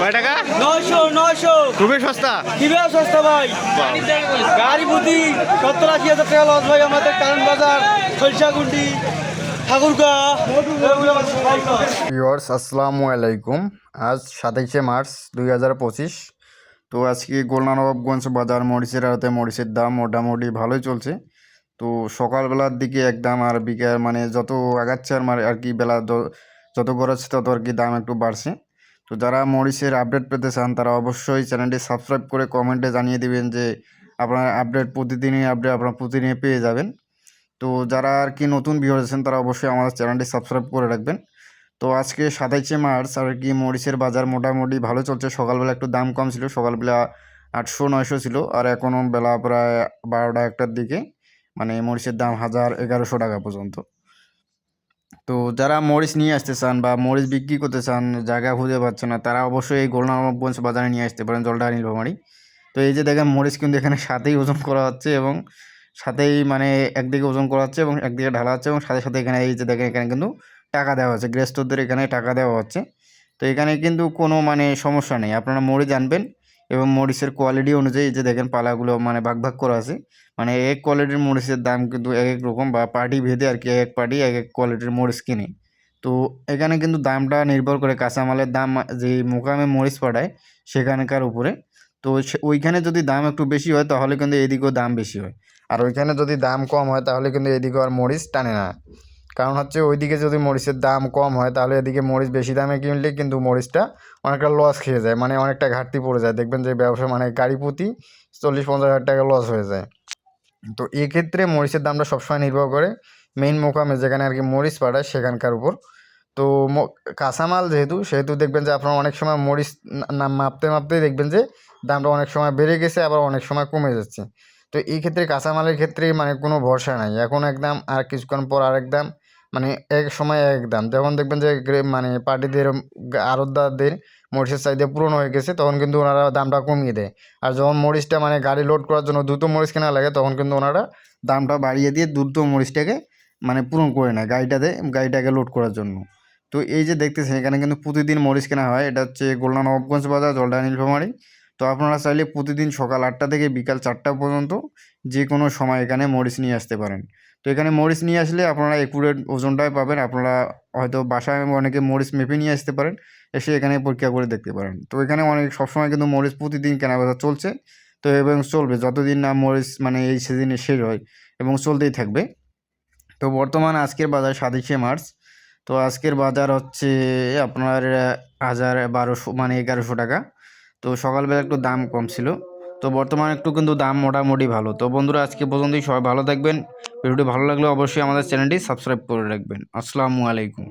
কয় টাকা? নয়শো নয়শো। খুবই সস্তা? কীভাবে সস্তা ভাই। গাড়ি বুদ্ধি সত্তর আশি হাজার টাকা লস ভাই আমাদের কারণ বাজার খলসাগুন্ডি ঠাকুরগা এগুলো আমার সবাই লস। ভিউয়ার্স আসসালামু আলাইকুম। আজ সাতাইশে মার্চ দুই হাজার পঁচিশ। তো আজকে গোলনা নবাবগঞ্জ বাজার মরিচের আড়তে মরিচের দাম মোটামুটি ভালোই চলছে। তো সকালবেলার দিকে একদম আর বিকেল মানে যত আগাচ্ছে আর মানে আর কি বেলা যত গড়াচ্ছে তত আর কি দাম একটু বাড়ছে। তো যারা মরিচের আপডেট পেতে চান, তারা অবশ্যই চ্যানেলটি সাবস্ক্রাইব করে কমেন্টে জানিয়ে দিবেন যে আপনার আপডেট প্রতিদিনই আপডেট আপনারা প্রতিদিনই পেয়ে যাবেন। তো যারা আর কি নতুন ভিউয়ার আছেন, তারা অবশ্যই আমাদের চ্যানেলটি সাবস্ক্রাইব করে রাখবেন। তো আজকে সাতাইশে মার্চ, আর কি মরিচের বাজার মোটামুটি ভালো চলছে। সকালবেলা একটু দাম কম ছিল, সকালবেলা আটশো নয়শো ছিল, আর এখনও বেলা প্রায় বারোটা একটার দিকে মানে মরিচের দাম হাজার এগারোশো টাকা পর্যন্ত। তো যারা মরিচ নিয়ে আসতে চান বা মরিচ বিক্রি করতে চান, জায়গা খুঁজে পাচ্ছে না, তারা অবশ্যই এই গোলনামগঞ্জ বাজারে নিয়ে আসতে পারেন জলটা নীলভামারি তো এই যে দেখেন মরিচ কিন্তু এখানে সাথেই ওজন করা হচ্ছে এবং সাথেই মানে একদিকে ওজন করা হচ্ছে এবং একদিকে ঢালা হচ্ছে এবং সাথে সাথে এখানে এই যে দেখেন এখানে কিন্তু টাকা দেওয়া হচ্ছে, গৃহস্থদের এখানে টাকা দেওয়া হচ্ছে। তো এখানে কিন্তু কোনো মানে সমস্যা নেই, আপনারা মরিচ আনবেন এবং মরিচের কোয়ালিটি অনুযায়ী যে দেখেন পালাগুলো মানে ভাগ ভাগ করা আছে মানে এক কোয়ালিটির মরিচের দাম কিন্তু এক এক রকম বা পার্টি ভেদে আর কি এক পার্টি এক এক কোয়ালিটির মরিচ কিনে। তো এখানে কিন্তু দামটা নির্ভর করে কাঁচামালের দাম যে মোকামে মরিচ পাঠায় সেখানকার উপরে। তো ওইখানে যদি দাম একটু বেশি হয় তাহলে কিন্তু এদিকেও দাম বেশি হয়। আর ওইখানে যদি দাম কম হয় তাহলে কিন্তু এদিকেও আর মরিচ টানে না। কারণ হচ্ছে ওইদিকে যদি মরিচের দাম কম হয়, তাহলে এদিকে মরিচ বেশি দামে কিনলে কিন্তু মরিচটা অনেকটা লস খেয়ে যায় মানে অনেকটা ঘাটতি পড়ে যায়। দেখবেন যে ব্যবসা মানে গাড়ি প্রতি চল্লিশ, পঞ্চাশ হাজার টাকা লস হয়ে যায়। তো এক্ষেত্রে মরিচের দামটা সবসময় নির্ভর করে মেইন মোকামে, যেখানে আর কি মরিচ পাঠায় সেখানকার উপর। তো কাঁচামাল যেহেতু, সেহেতু দেখবেন যে আপনার অনেক সময় মরিচ না- মাপতে মাপতেই দেখবেন যে দামটা অনেক সময় বেড়ে গেছে, আবার অনেক সময় কমে যাচ্ছে। তো এই ক্ষেত্রে কাঁচামালের ক্ষেত্রে মানে কোনো ভরসা নাই। এখন এক দাম আর কিছুক্ষণ পর আরেক দাম মানে এক সময় এক দাম। যখন দেখবেন যে মানে পার্টিদের আড়তদারদের মরিচের চাহিদা পূরণ হয়ে গেছে, তখন কিন্তু ওনারা দামটা কমিয়ে দেয়। আর যখন মরিচটা মানে গাড়ি লোড করার জন্য দ্রুত মরিচ কেনা লাগে, তখন কিন্তু ওনারা দামটা বাড়িয়ে দিয়ে দ্রুত মরিচটাকে মানে পূরণ করে নেয় গাড়িটাতে, গাড়িটাকে লোড করার জন্য। তো এই যে দেখতেছেন, এখানে কিন্তু প্রতিদিন মরিচ কেনা হয়। এটা হচ্ছে গোলনা নবাবগঞ্জ বাজার জলডা নীলফামারি। তো আপনারা চাইলে প্রতিদিন সকাল আটটা থেকে বিকাল চারটা পর্যন্ত যে কোনো সময় এখানে মরিচ নিয়ে আসতে পারেন। তো এখানে মরিচ নিয়ে আসলে আপনারা একুরেট ওজনটাই পাবেন, আপনারা হয়তো বাসায় অনেকে মরিচ মেপে নিয়ে আসতে পারেন, এসে এখানে পরীক্ষা করে দেখতে পারেন। তো এখানে অনেক, সবসময় কিন্তু মরিচ প্রতিদিন কেনাবেচা চলছে, তো এবং চলবে, যতদিন না মরিচ মানে এই সিজনে শেষ হয় এবং চলতেই থাকবে। তো বর্তমান আজকের বাজার সাতাশে মার্চ, তো আজকের বাজার হচ্ছে আপনার হাজার বারোশো মানে এগারোশো টাকা। তো সকালবেলা একটু দাম কম ছিল। তো বর্তমানে একটু কিন্তু দাম মোটামুটি ভালো। তো বন্ধুরা, আজকে পর্যন্তই। সবাই ভালো থাকবেন। ভিডিওটি ভালো লাগলে অবশ্যই আমাদের চ্যানেলটি সাবস্ক্রাইব করে রাখবেন। আসসালামু আলাইকুম।